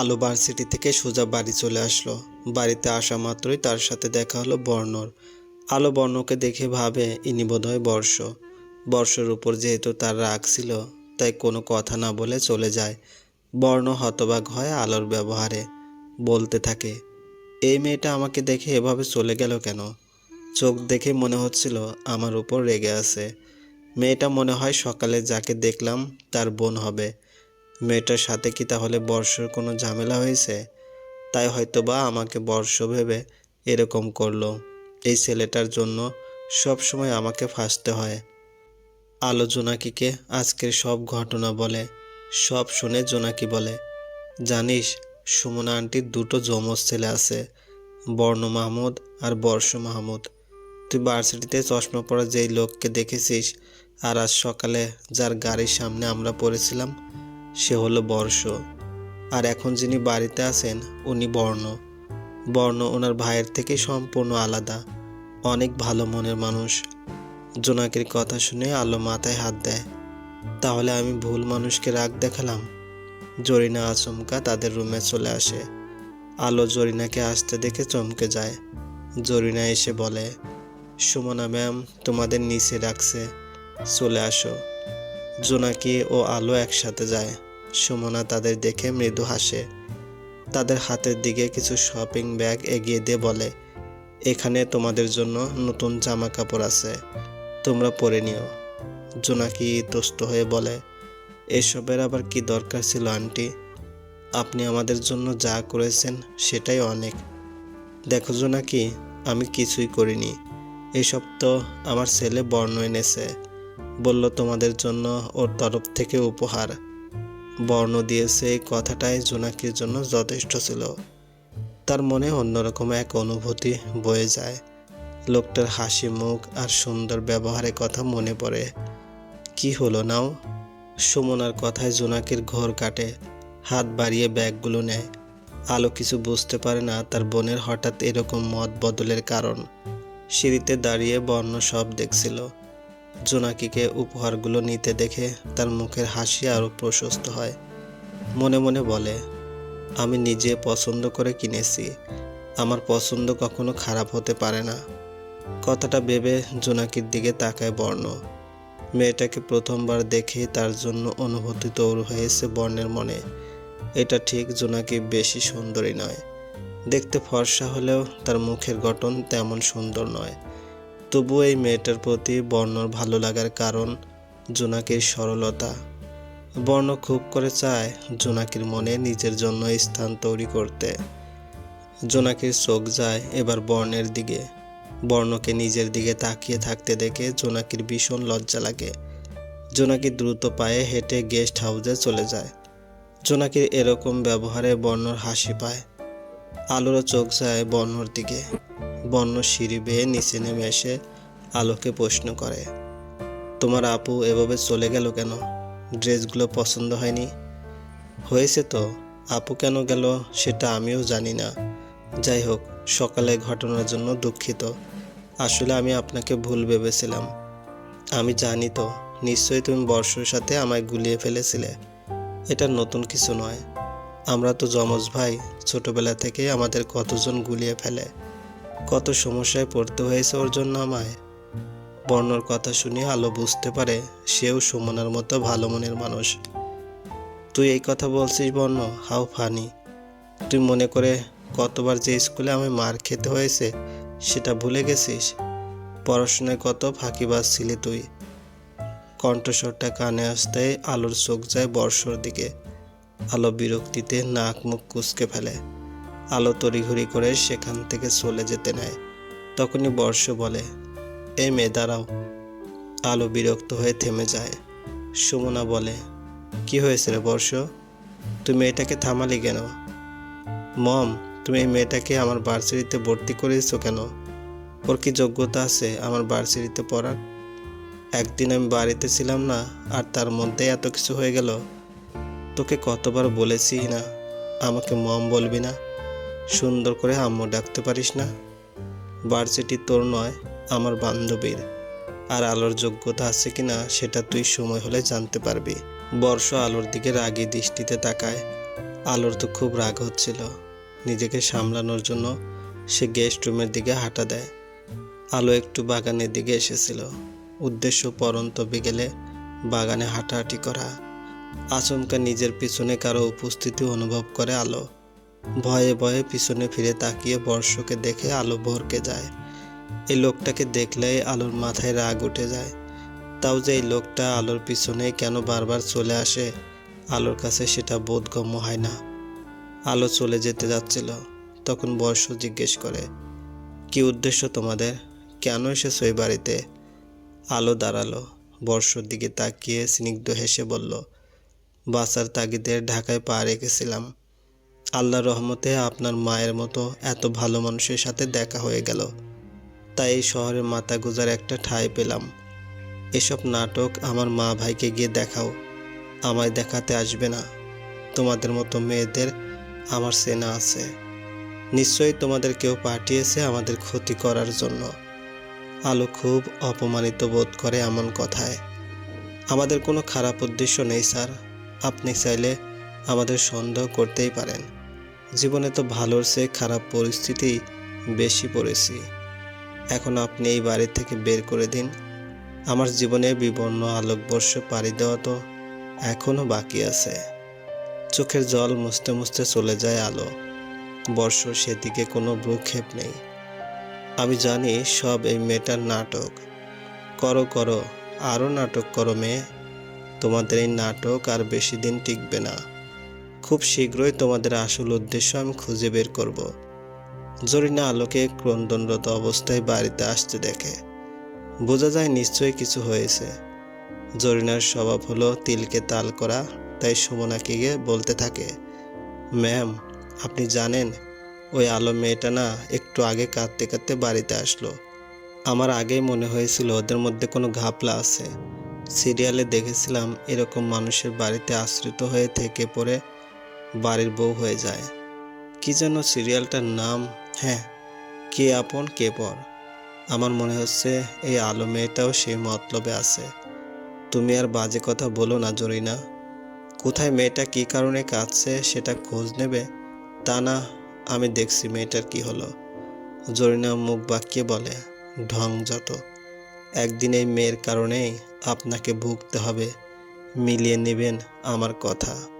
আলো ভার্সিটি থেকে সোজা বাড়ি চলে আসলো। বাড়িতে আসা মাত্রই তার সাথে দেখা হলো বর্ণর। আলো বর্ণকে দেখে ভাবে, ইনি বোধহয় বর্ষ। বর্ষর উপর যেহেতু তার রাগ ছিল, তাই কোনো কথা না বলে চলে যায়। বর্ণ হতবাক হয় আলোর ব্যবহারে। বলতে থাকে, এই মেয়েটা আমাকে দেখে এভাবে চলে গেল কেন? চোখ দেখে মনে হচ্ছিল, আমার উপর রেগে আছে। মেয়েটা মনে হয় সকালে যাকে দেখলাম তার বোন হবে। মেয়েটার সাথে কি তাহলে বর্ষর কোনো ঝামেলা হয়েছে? তাই হয়তো বা আমাকে বর্ষ ভেবে এরকম করল। এই ছেলেটার জন্য সব সময় আমাকে ফাঁসতে হয়। আলো জোনাকিকে আজকের সব ঘটনা বলে, সব শুনে জোনাকি বলে, জানিস, সুমনা আন্টির দুটো যমজ ছেলে আছে, বর্ণ মাহমুদ আর বর্ষ মাহমুদ। তুই ভার্সিটিতে চশমা পরা যেই লোককে দেখেছিস, আর আজ সকালে যার গাড়ির সামনে আমরা পড়েছিলাম সে হলো বর্ষ। আর এখন যিনি বাড়িতে আছেন, উনি বর্ণ। বর্ণ ওনার ভাইয়ের থেকে সম্পূর্ণ আলাদা। অনেক ভালো মনের মানুষ। জোনাকির কথা শুনে আলো মাথায় হাত দেয়। তাহলে আমি ভুল মানুষকে রাগ দেখালাম? জরিনা আচমকা তাদের রুমে চলে আসে। আলো জরিনাকে আসতে দেখে চমকে যায়। জরিনা এসে বলে, সুমনা ম্যাম, তোমাদের নিচে রাখছে। চলে আসো। জোনাকি ও আলো একসাথে যায়। সুমনা তাদের দেখে মৃদু হাসে। তাদের হাতের দিকে কিছু শপিং ব্যাগ এগিয়ে দিয়ে বলে, এখানে তোমাদের জন্য নতুন জামা কাপড় আছে। তোমরা পরে নিও। জোনাকি তোষ্ট হয়ে বলে, এসবের আবার কি দরকার ছিল, আন্টি? আপনি আমাদের জন্য যা করেছেন সেটাই অনেক। দেখো জোনাকি, আমি কিছুই করিনি। এসব তো আমার ছেলে বর্ণ এনেছে। বলল, তোমাদের জন্য ওর তরফ থেকে উপহার। বর্ণ দিয়েছে এই কথাটাই জোনাকির জন্য যথেষ্ট ছিল। তার মনে অন্যরকম এক অনুভূতি বয়ে যায়। লোকটার হাসি, মুখ আর সুন্দর ব্যবহারের কথা মনে পড়ে। কি হলো নাও? সুমনার কথায় জোনাকির ঘোর কাটে, হাত বাড়িয়ে ব্যাগগুলো নেয়। আলো কিছু বুঝতে পারে না তার বোনের হঠাৎ এরকম মত বদলের কারণ। সিঁড়িতে দাঁড়িয়ে বর্ণ সব দেখছিল। জোনাকিকে উপহারগুলো নিতে দেখে তার মুখের হাসি আরও প্রশস্ত হয়। মনে মনে বলে, আমি নিজে পছন্দ করে কিনেছি। আমার পছন্দ কখনো খারাপ হতে পারে না। কথাটা ভেবে জোনাকির দিকে তাকায় বর্ণ। মেয়েটাকে প্রথমবার দেখে তার জন্য অনুভূতি তৈরি হয়েছে বর্ণের মনে। এটা ঠিক জোনাকি বেশি সুন্দরী নয়। দেখতে ফর্সা হলেও তার মুখের গঠন তেমন সুন্দর নয়। তবু এই মেয়েটার প্রতি বর্ণর ভালো লাগার কারণ জোনাকির সরলতা। বর্ণ খুব করে চায় জোনাকির মনে নিজের জন্য স্থান তৈরি করতে। জোনাকির চোখ যায় এবার বর্ণের দিকে। বর্ণকে নিজের দিকে তাকিয়ে থাকতে দেখে জোনাকির ভীষণ লজ্জা লাগে। জোনাকি দ্রুত পায়ে হেঁটে গেস্ট হাউসে চলে যায়। জোনাকির এরকম ব্যবহারে বর্ণর হাসি পায়। আলোরও চোখ যায় বর্ণর দিকে। বর্ণ সিঁড়ি বেয়ে নিচে নেমে এসে আলোকে প্রশ্ন করে, তোমার আপু এভাবে চলে গেল কেন? ড্রেসগুলো পছন্দ হয়নি? হয়েছে তো। আপু কেন গেল সেটা আমিও জানি না। যাই হোক, সকালে ঘটনার জন্য দুঃখিত। আসলে আমি আপনাকে ভুল ভেবেছিলাম। আমি জানি তো। নিশ্চয়ই তুমি বর্ষর সাথে আমায় গুলিয়ে ফেলেছিলে। এটা নতুন কিছু নয়। আমরা তো যমজ ভাই, ছোটবেলা থেকে আমাদের কতজন গুলিয়ে ফেলে। কত সমস্যায় পড়তে হয়েছে ওর জন্য আমায়। বর্ণর কথা শুনে আলো বুঝতে পারে সেও সুমনার মতো ভালো মনের মানুষ। তুই এই কথা বলছিস বর্ণ, হাউ ফানি। তুই মনে করে কতবার যে স্কুলে আমি মার খেতে হয়েছে সেটা ভুলে গেছিস? পড়াশোনায় কত ফাঁকিবাজ ছিলি তুই। কণ্ঠস্বরটা কানে আসতে আলোর চোখ যায় বর্ষর দিকে। আলো বিরক্তিতে নাক মুখ কুচকে ফেলে। আলো তড়িঘড়ি করে সেখান থেকে চলে যেতে নেয়। তখনই বর্ষ বলে এই মেয়ে, দাঁড়াও। আলো বিরক্ত হয়ে থেমে যায়। সুমনা বলে, কি হয়েছে রে বর্ষ? তুমি এটাকে থামালি কেন? মম, তুমি এই মেয়েটাকে আমার ভার্সিটিতে ভর্তি করেছ কেন? ওর কি যোগ্যতা আছে আমার ভার্সিটিতে পড়ার? একদিন আমি বাড়িতে ছিলাম না, আর তার মধ্যে এত কিছু হয়ে গেল। তোকে কতবার বলেছি না, আমাকে মম বলবি না? সুন্দর করে আম্মু ডাকতে পারিস না? ভার্সিটি তোর নয়, আমার বান্ধবীর। আর আলোর যোগ্যতা আছে কিনা সেটা তুই সময় হলে জানতে পারবি। বর্ষ আলোর দিকে রাগী দৃষ্টিতে তাকায়। আলোর তো খুব রাগ হচ্ছিল। নিজেকে সামলানোর জন্য সে গেস্ট রুমের দিকে হাঁটা দেয়। আলো একটু বাগানের দিকে এসেছিল। উদ্দেশ্য পরন্ত বিকেলে বাগানে হাঁটাহাঁটি করা। আচমকা নিজের পিছনে কারও উপস্থিতি অনুভব করে আলো। ভয়ে ভয়ে পিছনে ফিরে তাকিয়ে বর্ষকে দেখে আলো ভরকে যায়। এই লোকটাকে দেখলেই আলোর মাথায় রাগ উঠে যায়। তাও যে এই লোকটা আলোর পিছনে কেন বারবার চলে আসে, আলোর কাছে সেটা বোধগম্য হয় না। আলো চলে যেতে যাচ্ছিল, তখন বর্ষ জিজ্ঞেস করে, কি উদ্দেশ্য তোমাদের? কেন এসেছ এই বাড়িতে? আলো দাঁড়াল, বর্ষর দিকে তাকিয়ে স্নিগ্ধ হেসে বলল বাসার তাগিদে ঢাকায় পা রেখেছিলাম। আল্লাহ রহমতে আপনার মায়ের মতো এত ভালো মানুষের সাথে দেখা হয়ে গেল। তাই এই শহরের মাথা গুজার একটা ঠাঁই পেলাম। এসব নাটক আমার মা ভাইকে গিয়ে দেখাও। আমায় দেখাতে আসবে না। তোমাদের মতো মেয়েদের আমার সেনা আছে। নিশ্চয়ই তোমাদের কেউ পাঠিয়েছে আমাদের ক্ষতি করার জন্য। আলো খুব অপমানিত বোধ করে এমন কথায়। আমাদের কোনো খারাপ উদ্দেশ্য নেই, স্যার। আপনি চাইলে আমাদের সন্দেহ করতেই পারেন। জীবনে তো ভালোর চেয়ে খারাপ পরিস্থিতি বেশি পড়েছি। এখন আপনি এই বাড়ি থেকে বের করে দিন। আমার জীবনে বিবর্ণ আলোকবর্ষ পাড়ি দেওয়া তো এখনও বাকি আছে। চোখের জল মুছতে মুছতে চলে যায় আলো। বর্ষ সেদিকে কোনো ভ্রুক্ষেপ নেই। আমি জানি সব এই মেয়েটার নাটক। করো করো আরও নাটক করো মেয়ে। তোমাদের এই নাটক আর বেশি দিন টিকবে না। খুব শীঘ্রই তোমাদের আসল উদ্দেশ্য আমি খুঁজে বের করব। জরিনা আলোকে ক্রন্দনরত অবস্থায় বাড়িতে আসতে দেখে। বোঝা যায় নিশ্চয়ই কিছু হয়েছে। জরিনার স্বভাব হলো তিলকে তাল করা, তাই সুমনাকে গিয়ে বলতে থাকে, ম্যাম, আপনি জানেন, ওই আলো মেয়েটা না একটু আগে কাঁদতে কাঁদতে বাড়িতে আসলো। আমার আগেই মনে হয়েছিল ওদের মধ্যে কোনো ঘাপলা আছে। সিরিয়ালে দেখেছিলাম এরকম মানুষের বাড়িতে আশ্রিত হয়ে থেকে পড়ে বাড়ির বউ হয়ে যায়। কি যেন সিরিয়ালটার নাম হ্যাঁ কে আপন, কে পর। আমার মনে হচ্ছে এই আলো মেয়েটাও সেই মতলবে আছে। তুমি আর বাজে কথা বলো না, জরিনা। কোথায় মেয়েটা কী কারণে কাঁদছে সেটা খোঁজ নেবে? তা না, আমি দেখছি মেয়েটার কি হলো। জরিনা মুখ বাক্যে বলে, ঢং যত। একদিন এই মেয়ের কারণেই আপনাকে ভুগতে হবে। মিলিয়ে নেবেন আমার কথা।